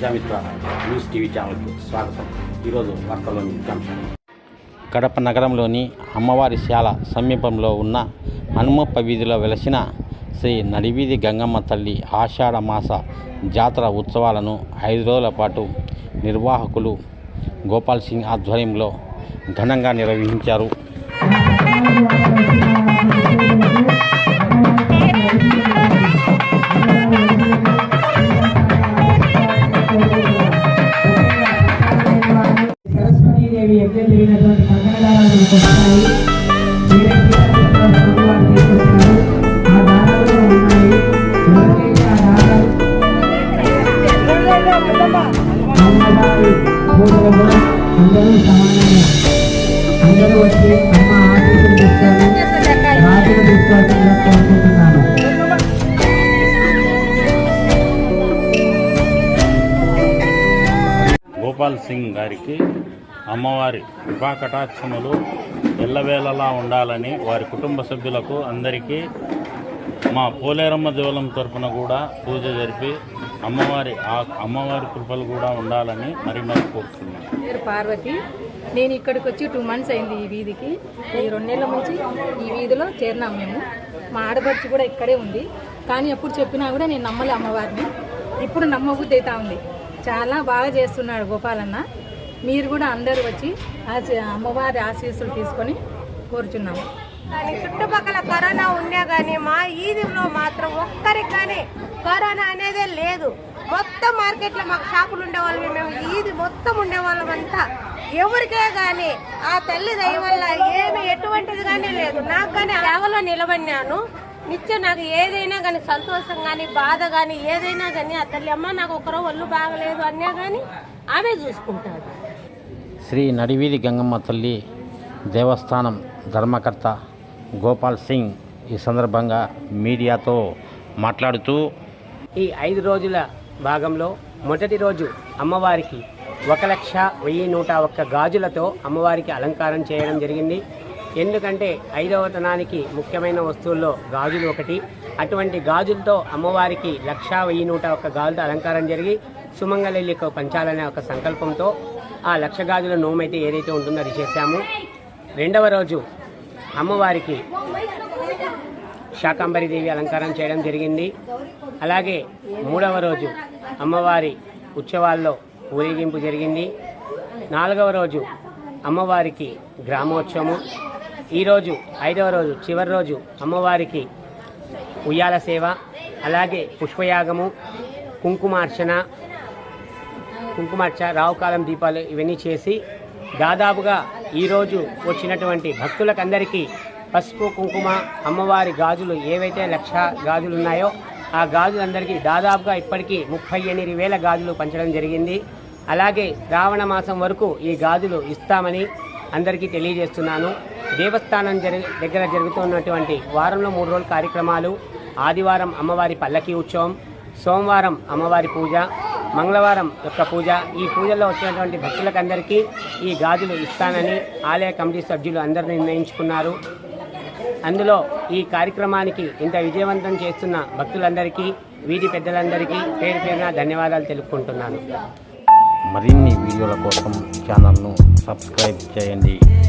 Prajamitra news TV ఛానల్కి స్వాగతం. ఈరోజు వార్తల్లోని ముఖ్యాంశాలు కడప నగరంలోని అమ్మవారి శాల సమీపంలో ఉన్న హనుమప్ప వీధిలో వెలసిన శ్రీ నడివీధి గంగమ్మ తల్లి ఆషాఢ మాస జాతర ఉత్సవాలను ఐదు రోజుల పాటు నిర్వాహకులు గోపాల్ సింగ్ ఆధ్వర్యంలో ఘనంగా నిర్వహించారు. యజ్ఞం జరిగినటువంటి కంకణదారాలు మనకు వస్తాయి అందరూ సమానంగా అందరూ వచ్చి అమ్మ ఆశీస్సులు రాజులు తీసుకోవాల్సిందిగా కోరుకుంటున్నాను. గోపాల్ సింగ్ గారికి అమ్మవారి కృపా కటాక్షములు ఎల్లవేళలా ఉండాలని వారి కుటుంబ సభ్యులకు అందరికీ మా పోలేరమ్మ దేవలం తరపున కూడా పూజ జరిపి అమ్మవారి ఆ అమ్మవారి కృపలు కూడా ఉండాలని మరి మరి కోరుతున్నాను పేరు పార్వతి. నేను ఇక్కడికి వచ్చి టూ మంత్స్ అయింది ఈ వీధికి. ఈ రెండేళ్ళ నుంచి ఈ వీధిలో చేరినాం మేము. మా ఆడపడుచు కూడా ఇక్కడే ఉంది. కానీ ఎప్పుడు చెప్పినా కూడా నేను నమ్మలే అమ్మవారిని. ఇప్పుడు నమ్మబుద్ధి అవుతా ఉంది. చాలా బాగా చేస్తున్నాడు గోపాలన్న. మీరు కూడా అందరూ వచ్చి అమ్మవారి ఆశీస్సులు తీసుకొని కోరుచున్నాము. కానీ చుట్టుపక్కల కరోనా ఉన్నా కానీ మా ఈదిలో మాత్రం ఒక్కరికి కానీ కరోనా అనేదే లేదు. మొత్తం మార్కెట్లో మాకు షాపులు ఉండేవాళ్ళం మేము ఈది మొత్తం ఉండేవాళ్ళం అంతా. ఎవరికే కానీ ఆ తల్లి దయ వల్ల ఏమి ఎటువంటిది కానీ లేదు. నాకు కానీ సేవలో నిలబడినాను. నిత్యం నాకు ఏదైనా కానీ సంతోషం కానీ బాధ కానీ ఏదైనా కానీ ఆ తల్లి అమ్మ నాకు ఒకరో ఒళ్ళు బాగలేదు అన్నా కానీ ఆమె చూసుకుంటాడు శ్రీ నడివీధి గంగమ్మ తల్లి దేవస్థానం ధర్మకర్త గోపాల్ సింగ్ ఈ సందర్భంగా మీడియాతో మాట్లాడుతూ ఈ ఐదు రోజుల భాగంలో మొదటి రోజు అమ్మవారికి ఒక లక్ష వెయ్యి నూట ఒక్క గాజులతో అమ్మవారికి అలంకారం చేయడం జరిగింది. ఎందుకంటే ఐదవ తనానికి ముఖ్యమైన వస్తువుల్లో గాజులు ఒకటి. అటువంటి గాజులతో అమ్మవారికి లక్ష వెయ్యి నూట ఒక్క గాజులతో అలంకారం జరిగి సుమంగళికి పంచాలనే ఒక సంకల్పంతో ఆ లక్ష గాజుల నోమైతే ఏదైతే ఉంటుందో అది చేశాము. రెండవ రోజు అమ్మవారికి శాకాంబరి దేవి అలంకారం చేయడం జరిగింది. అలాగే మూడవ రోజు అమ్మవారి ఉత్సవాల్లో ఊరేగింపు జరిగింది. నాలుగవ రోజు అమ్మవారికి గ్రామోత్సవము. ఈరోజు ఐదవ రోజు చివరి రోజు అమ్మవారికి ఉయ్యాల సేవ అలాగే పుష్పయాగము కుంకుమార్చన కుంకుమార్చ రావుకాలం దీపాలు ఇవన్నీ చేసి దాదాపుగా ఈరోజు వచ్చినటువంటి భక్తులకందరికీ పసుపు కుంకుమ అమ్మవారి గాజులు ఏవైతే లక్ష గాజులు ఉన్నాయో ఆ గాజులందరికీ దాదాపుగా ఇప్పటికీ ముప్పై ఎనిమిది వేల గాజులు పంచడం జరిగింది. అలాగే శ్రావణ మాసం వరకు ఈ గాజులు ఇస్తామని అందరికీ తెలియజేస్తున్నాను. దేవస్థానం జరి దగ్గర జరుగుతున్నటువంటి వారంలో మూడు రోజుల కార్యక్రమాలు. ఆదివారం అమ్మవారి పల్లకీ ఉత్సవం సోమవారం అమ్మవారి పూజ మంగళవారం యొక్క పూజ. ఈ పూజల్లో వచ్చినటువంటి భక్తులకందరికీ ఈ గాజులు ఇస్తానని ఆలయ కమిటీ సభ్యులు అందరూ నిర్ణయించుకున్నారు. అందులో ఈ కార్యక్రమానికి ఇంత విజయవంతం చేస్తున్న భక్తులందరికీ వీధి పెద్దలందరికీ పేరు పేరున ధన్యవాదాలు తెలుపుకుంటున్నాను. మరిన్ని వీడియోల కోసం ఛానల్ను సబ్స్క్రైబ్ చేయండి.